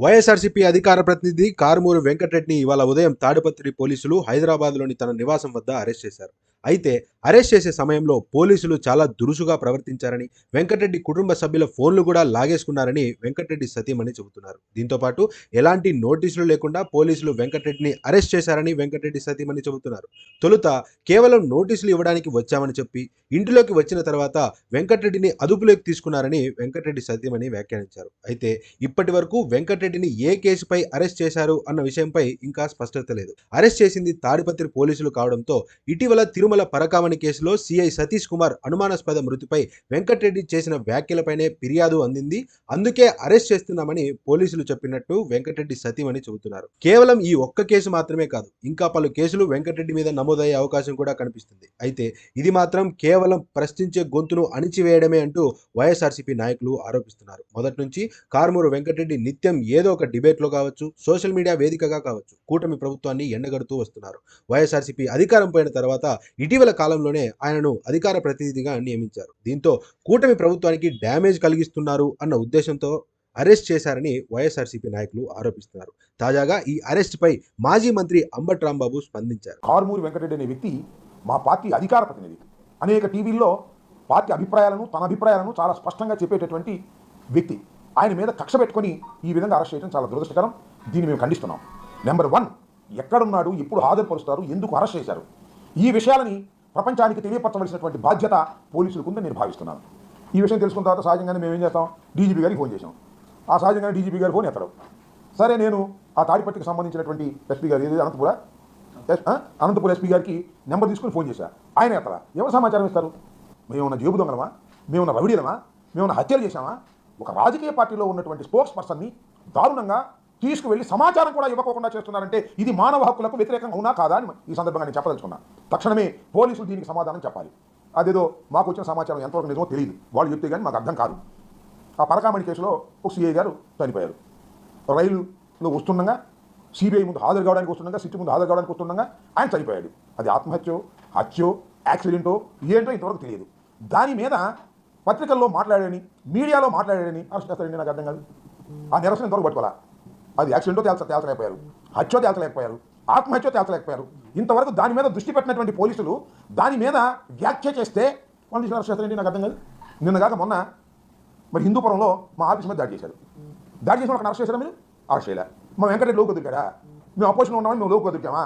వైఎస్ఆర్సీపీ అధికార ప్రతినిధి కారుమూరు వెంకటరెడ్డిని ఇవాళ ఉదయం తాడిపత్రి పోలీసులు హైదరాబాద్లోని తన నివాసం వద్ద అరెస్ట్ చేశారు. అయితే అరెస్ట్ చేసే సమయంలో పోలీసులు చాలా దురుసుగా ప్రవర్తించారని వెంకటరెడ్డి కుటుంబ సభ్యుల ఫోన్లు కూడా లాగేసుకున్నారని వెంకటరెడ్డి సతీమణి చెబుతున్నారు. దీంతో పాటు ఎలాంటి నోటీసులు లేకుండా పోలీసులు వెంకటరెడ్డిని అరెస్ట్ చేశారని వెంకటరెడ్డి సతీమణి చెబుతున్నారు. తొలుత కేవలం నోటీసులు ఇవ్వడానికి వచ్చామని చెప్పి ఇంటిలోకి వచ్చిన తర్వాత వెంకటరెడ్డిని అదుపులోకి తీసుకున్నారని వెంకటరెడ్డి సతీమణి వ్యాఖ్యానించారు. అయితే ఇప్పటి వరకు వెంకటరెడ్డిని ఏ కేసుపై అరెస్ట్ చేశారు అన్న విషయంపై ఇంకా స్పష్టత లేదు. అరెస్ట్ చేసింది తాడిపత్రి పోలీసులు కావడంతో ఇటీవల తిరుమల పరకామణి కేసులో సిఐ సతీష్ కుమార్ అనుమానాస్పద మృతిపై వెంకటరెడ్డి చేసిన వ్యాఖ్యలపైనే ఫిర్యాదు అందింది. అందుకే అరెస్ట్ చేస్తున్నామని పోలీసులు చెప్పినట్టు వెంకటరెడ్డి సతీమణి చెబుతున్నారు. కేవలం ఈ ఒక్క కేసు మాత్రమే కాదు ఇంకా పలు కేసులు వెంకటరెడ్డి మీద నమోదయ్యే అవకాశం కూడా కనిపిస్తుంది. అయితే ఇది మాత్రం కేవలం ప్రశ్నించే గొంతును అణిచివేయడమే అంటూ వైఎస్ఆర్సీపీ నాయకులు ఆరోపిస్తున్నారు. మొదటి నుంచి కారుమూరు వెంకటరెడ్డి నిత్యం ఏదో ఒక డిబేట్లో కావచ్చు సోషల్ మీడియా వేదికగా కావచ్చు కూటమి ప్రభుత్వాన్ని ఎండగడుతూ వస్తున్నారు. వైఎస్ఆర్సీపీ అధికారం పోయిన తర్వాత ఇటీవల కాలంలోనే ఆయనను అధికార ప్రతినిధిగా నియమించారు. దీంతో కూటమి ప్రభుత్వానికి డ్యామేజ్ కలిగిస్తున్నారు అన్న ఉద్దేశంతో అరెస్ట్ చేశారని వైఎస్ఆర్సీపీ నాయకులు ఆరోపిస్తున్నారు. తాజాగా ఈ అరెస్ట్పై మాజీ మంత్రి అంబట్ రాంబాబు స్పందించారు. కారుమూరి వెంకటరెడ్డి అనే వ్యక్తి మా పార్టీ అధికార ప్రతినిధి. అనేక టీవీల్లో పార్టీ అభిప్రాయాలను తన అభిప్రాయాలను చాలా స్పష్టంగా చెప్పేటటువంటి వ్యక్తి. ఆయన మీద కక్ష పెట్టుకొని ఈ విధంగా అరెస్ట్ చేయడం చాలా దురదృష్టకరం. దీన్ని మేము ఖండిస్తున్నాం. నెంబర్ వన్ ఎక్కడున్నాడు ఎప్పుడు హాజరుపరుస్తారు ఎందుకు అరెస్ట్ చేశారు? ఈ విషయాలని ప్రపంచానికి తెలియపరచవలసినటువంటి బాధ్యత పోలీసులకు ఉందని నేను భావిస్తున్నాను. ఈ విషయం తెలుసుకున్న తర్వాత సహజంగానే మేము ఏం చేస్తాం? డీజీపీ గారికి ఫోన్ చేసాం ఆ సహజంగానే డీజీపీ గారు ఫోన్ ఎత్తడం. సరే నేను ఆ తాడిపట్టికి సంబంధించినటువంటి ఎస్పీ గారు ఏది? అనంతపుర? ఎస్- ఆ? అనంతపురం ఎస్పీ గారికి నెంబర్ తీసుకుని ఫోన్ చేశా. ఆయన ఎత్తరా? ఎవరు సమాచారం ఇస్తారు? మేమున్న జేబు దొంగలమా? మేమున్న రవిడీలమా మేమున్న హత్యలు చేశామా? ఒక రాజకీయ పార్టీలో ఉన్నటువంటి స్పోక్స్ పర్సన్ని దారుణంగా తీసుకువెళ్ళి సమాచారం కూడా ఇవ్వకోకుండా చేస్తున్నారంటే ఇది మానవ హక్కులకు వ్యతిరేకంగా అవునా కాదా అని ఈ సందర్భంగా నేను చెప్పదలుచుకున్నా. తక్షణమే పోలీసులు దీనికి సమాధానం చెప్పాలి. అదేదో మాకు వచ్చిన సమాచారం ఎంతవరకు నిజమో తెలియదు. వాళ్ళు చెప్తే కానీ మాకు అర్థం కాదు. ఆ పరకామణి కేసులో ఒక సిఐ గారు చనిపోయారు. రైలులో వస్తుండగా సిబిఐ ముందు హాజరు కావడానికి వస్తుండగా సిట్ ముందు హాజరు కావడానికి వస్తుండగా ఆయన చనిపోయాడు. అది ఆత్మహత్యో హత్యో యాక్సిడెంటో ఏంటో ఇంతవరకు తెలియదు. దాని మీద పత్రికల్లో మాట్లాడాడని మీడియాలో మాట్లాడాడని అరెస్ట్ చేస్తారండి నాకు అర్థం కాదు. ఆ నిరసన ఇంతవరకు పట్టుకోవాలా? అది యాక్సిడెంటో తేల్చ తేల్చలేకపోయారు. హత్యో తేల్చలేకపోయారు. ఆత్మహత్యో తేల్చలేకపోయారు. ఇంతవరకు దాని మీద దృష్టి పెట్టినటువంటి పోలీసులు దాని మీద వ్యాఖ్య చేస్తే వాళ్ళు తీసుకుని అరెస్ట్ చేస్తారండి నాకు అర్థం కాదు. నిన్నగాక మొన్న మరి హిందూపురంలో మా ఆఫీస్ మీద దాడి చేశారు. దాడి చేసిన అక్కడ అరెస్ట్ చేశారా మీరు? అరెస్ట్ చేయలే. మా వెంకటరెడ్డి లోకి దొరికాడా మేము అపోజిషన్ ఉన్నామని మేము లోకి దొరికామా